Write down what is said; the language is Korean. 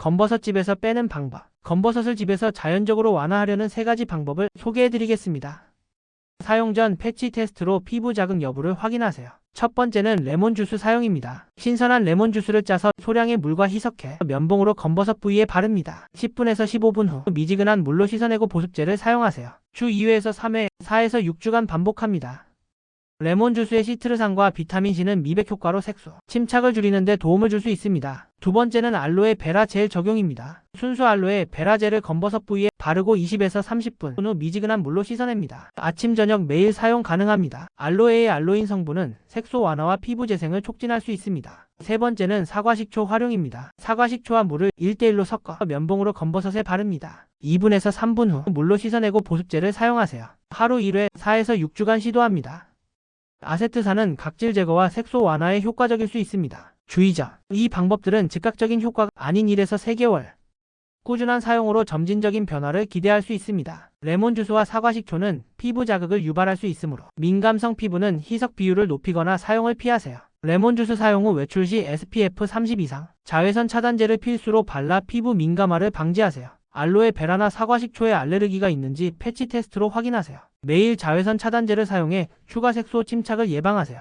검버섯 집에서 빼는 방법. 검버섯을 집에서 자연적으로 완화하려는 세 가지 방법을 소개해 드리겠습니다. 사용 전 패치 테스트로 피부 자극 여부를 확인하세요. 첫 번째는 레몬 주스 사용입니다. 신선한 레몬 주스를 짜서 소량의 물과 희석해 면봉으로 검버섯 부위에 바릅니다. 10분에서 15분 후 미지근한 물로 씻어내고 보습제를 사용하세요. 주 2회에서 3회, 4에서 6주간 반복합니다. 레몬 주스의 시트르산과 비타민C는 미백 효과로 색소, 침착을 줄이는 데 도움을 줄 수 있습니다. 두 번째는 알로에 베라 젤 적용입니다. 순수 알로에 베라 젤을 검버섯 부위에 바르고 20에서 30분 후 미지근한 물로 씻어냅니다. 아침 저녁 매일 사용 가능합니다. 알로에의 알로인 성분은 색소 완화와 피부 재생을 촉진할 수 있습니다. 세 번째는 사과식초 활용입니다. 사과식초와 물을 1대1로 섞어 면봉으로 검버섯에 바릅니다. 2분에서 3분 후 물로 씻어내고 보습제를 사용하세요. 하루 1회 4에서 6주간 시도합니다. 아세트산은 각질 제거와 색소 완화에 효과적일 수 있습니다. 주의점. 이 방법들은 즉각적인 효과가 아닌 1에서 3개월. 꾸준한 사용으로 점진적인 변화를 기대할 수 있습니다. 레몬 주스와 사과 식초는 피부 자극을 유발할 수 있으므로 민감성 피부는 희석 비율을 높이거나 사용을 피하세요. 레몬 주스 사용 후 외출 시 SPF 30 이상 자외선 차단제를 필수로 발라 피부 민감화를 방지하세요. 알로에 베라나 사과 식초에 알레르기가 있는지 패치 테스트로 확인하세요. 매일 자외선 차단제를 사용해 추가 색소 침착을 예방하세요.